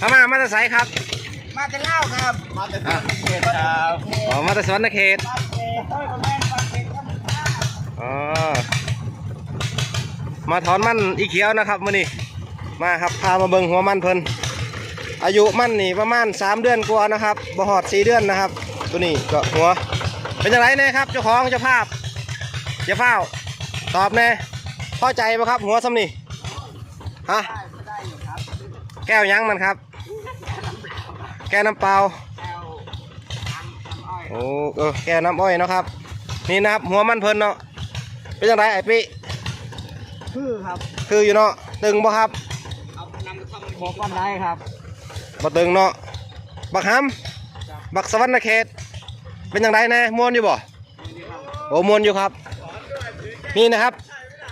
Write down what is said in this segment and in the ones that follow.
พม่ามาตะไสครับมาแต่เล่าครับมาแต่ตอนเขตครับอ๋อมาตะสวรรณเขตบ้านเขตต้อยประแม่นบ้านเขตก็มาอ๋อมาถอนมันอีเขียวนะครับมื้อนี้มาครับพามาเบิ่งหัวมันเพิ่นอายุมันนี่ประมาณ3เดือนกว่านะครับบ่ฮอด4เดือนนะครับ ตัวนี้ก็หัว เป็นยังไงเนะครับเจ้าของเจ้าภาพเจ้าเฝ้าตอบแน่พอใจปะครับ หัวซ้ำนี่ฮะได้อยู่ครับแก้วยั้งมันครับ แก้วน้ำเปล่าแอลน้ำน้ำอ้อยโอ้เออแก้วน้ำอ้อยเนาะครับ นี่นะครับหัวมันเพิ่นเนาะเป็นยังไงไอ้ปิคือครับ คืออยู่เนาะตึงบ่ครับเอานำทำโคก้อนได้ครับบ่ตึงเนาะบักหำบักสวรรณเขต เป็นยังไงแน่ม่วนอยู่บ่โอ้ม่วนอยู่ครับ นี่นะครับ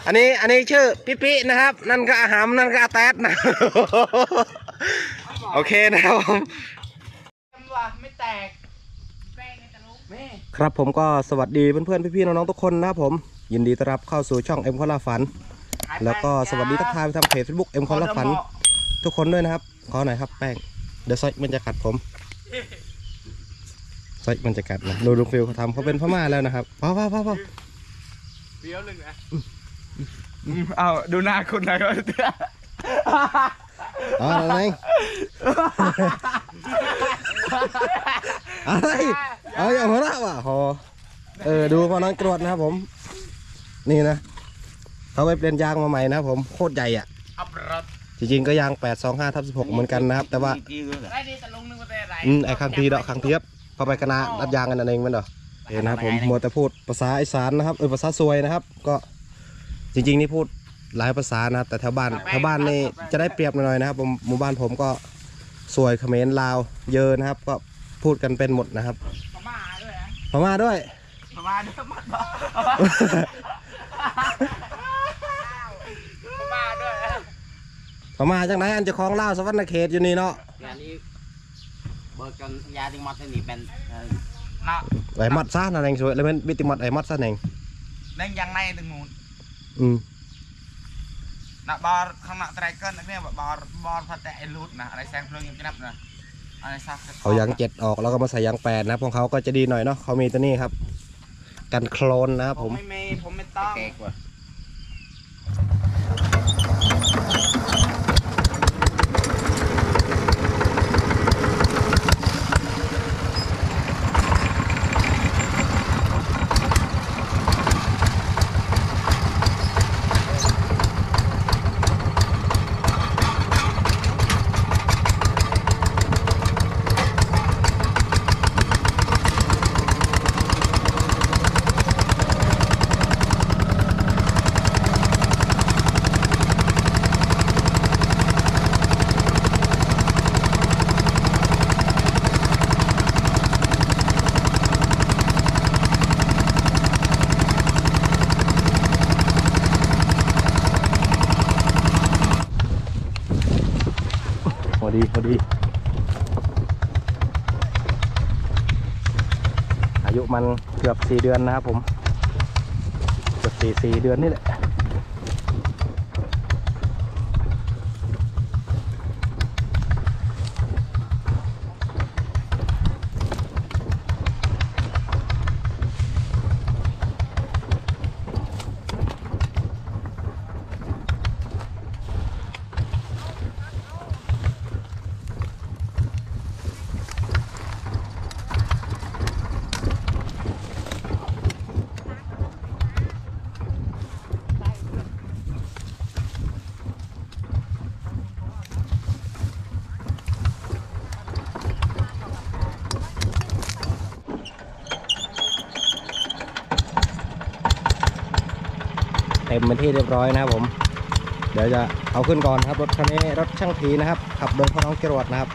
อันนี้อันนี้ชื่อปิปินะครับ นั่นก็อาหามนั่นก็อาแตดนะ โอเคนะครับผม ว่ะไม่แตกแป้งจะลุกแม่ ครับผมก็สวัสดีเพื่อนๆพี่ๆน้องๆทุกคนนะครับผม ยินดีต้อนรับเข้าสู่ช่องเอ็มคอลาฝัน แล้วก็สวัสดีทักทายไปทางเพจเฟซบุ๊กเอ็มคอลาฝัน ทุกคนด้วยนะครับ ขอหน่อยครับแป้งเดี๋ยวซอยมันจะกัดผมซอยมันจะกัดนะดูลุงฟิลเขาทำเขาเป็นพม่าแล้วนะครับพ่อพ่อพ่อพ่อเดี๋ยวหนึ่งนะเอาดูหน้าคุณหน่อยก็อ๋ออะไรอะไร เอาอย่างหัวเราะว่ะพอเออดูพอน้องกรวดนะครับผม นี่นะเขาไปเปลี่ยนยางมาใหม่นะครับผมโคตรใหญ่อะ อับรถจริงๆก็ยาง 825ทับ16 เหมือนกันนะครับ แต่ว่าได้ดีแต่ลุงนึกว่าแต่ไรอืมไอ้ข้างทีเดาะข้างเทียบพอไปคณะรัดยางกันนั่นเองมันเดอเห็นนะครับผมมัวแต่พูดภาษาอีสานนะครับเออภาษาซวยนะครับ ก็จริง ๆ นี่พูดหลายภาษานะแต่แถวบ้านแถวบ้านนี่จะได้เปรียบหน่อยๆนะครับผมหมู่บ้านผมก็ซวยเขมรลาวเยอะนะครับ ก็พูดกันเป็นหมดนะครับ พม่าด้วยนะพม่าด้วยพม่าด้วยมัดบ่พม่าด้วยนะพม่าจังไหนอันเจะคลองลาวสวรรณเขตอยู่นี่เนาะอันนี้เบอร์กันยาติมัดนี่เป็นเอ่อน่ะไอ้มัดซ่านั่นเองสวยแล้วมันบิติมัดไอ้มัดซ่าเองนั่งยังในตึงนู้นอืมน่ะบอลข้างหน้าไตรเกิลนะเนี่ยบอลบอลพัดแต่ไอ้ลูดนะอะไรแซงเพลิงยังจะนับนะ อะไรซักเอายางเจ็ดออกแล้วก็มาใส่ยางแปดนะครับของเขาก็จะดีหน่อยเนาะเขามีตัวนี้ครับ กันโคลนนะครับผผมมไม่มีผมไม่ต้องแกกว่า อายุมันเกือบสี่เดือนนะครับผม เกือบสี่สี่เดือนนี่แหละ เป็นที่เรียบร้อยนะครับผม เดี๋ยวจะเอาขึ้นก่อนครับรถคันนี้รถช่างผีนะครับ ขับโดยพ่อน้องจรวดนะครับ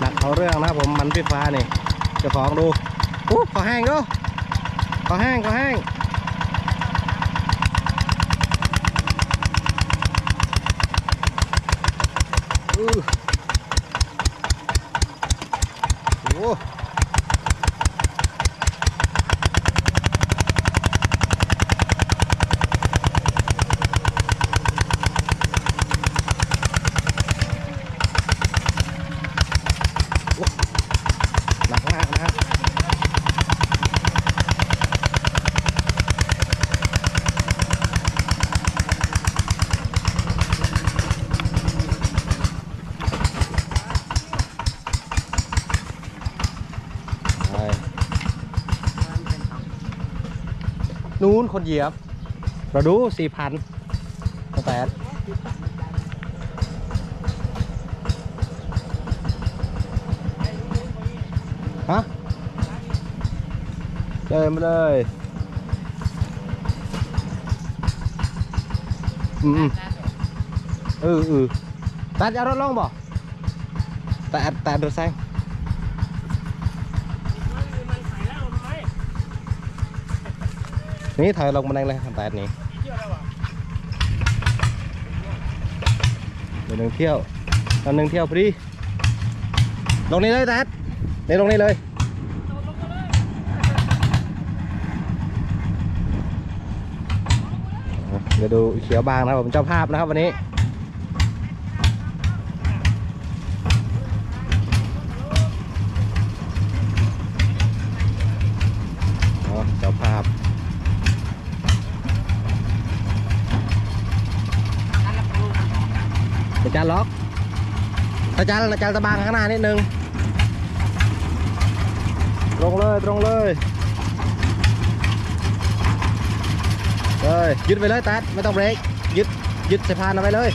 หนักเอาเรื่องนะครับผมมันไฟฟ้านี่จ้าของดูอู้ขอแห้งดู ก็แห้งก็แห้งโอ้ นู้นคนเหยียบ เราดูสี่พันแต่ฮะเดินมาเลยอืมอืออเอตัดจะเอารถลงบ่แต่แต่รถแซง นี่ถอยลงมันไดเลยแต่นี้เดี๋ยวหนึ่งเที่ยวตอนหนึ่งเที่ยวพอดีลงนี่เลยแตดนี่ลงนี่เลยเดี๋ยวดูเขียวบางนะครับผมเจ้าภาพนะครับวันนี้อ๋อเจ้าภาพ อาจารย์ล็อกอา จารย์อาจารย์ตะบางข้างหน้านิดนึงตรงเลยตรงเลยเลยยึดไปเลยตัดไม่ต้องเบรกยึดยึดสายพานเอาไว้เลย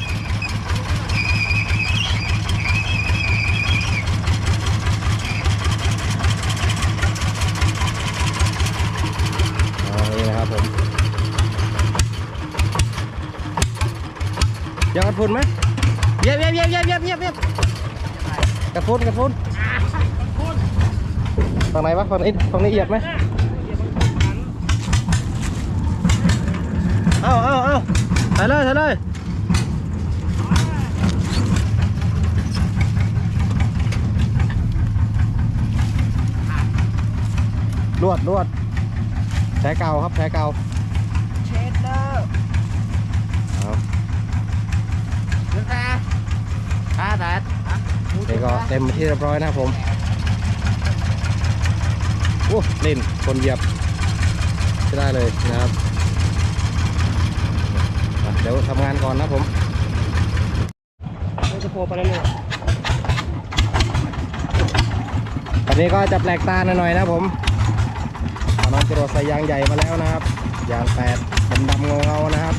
เอานี่นะครับผมอยากกระพุนไหม เยียบเยียบเยียบเยียบเยียบเยียบเยียบกระพุนกระพุนฝั่งไหนวะฝั่งนี้ฝั่งนี้เอียดไหมเอาเอาเอาใส่เลยใส่เลยลวดลวดแผลเก่าครับแผลเก่า เช็ดเด้อ เอา เรื่องค่ะค่ะแต่ นี่ ก็เต็มที่เรียบร้อยนะครับผมโอ้เล่นคนเหยียบใช้ได้เลยนะครับอะเดี๋ยวทำงานก่อนนะผมจะโผล่ไปแล้วเนี่ยตอนนี้ก็จะแปลกตาหน่อยๆนะผมเอาน้องจรวดใส่ยางใหญ่มาแล้วนะครับ ยางแปดดำๆเงาๆนะครับ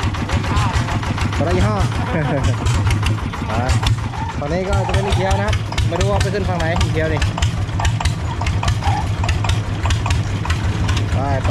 ตอนนี้ห้ออะตอนนี้ก็จะเป็นอีเขียวนะครับ ไม่รู้ว่าไปขึ้นฝั่งไหนอีเดียวนี่ไปไป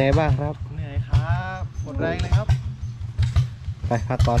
ไงบ้างครับ เหนื่อยครับหมดแรงเลยครับ ไปพักก่อน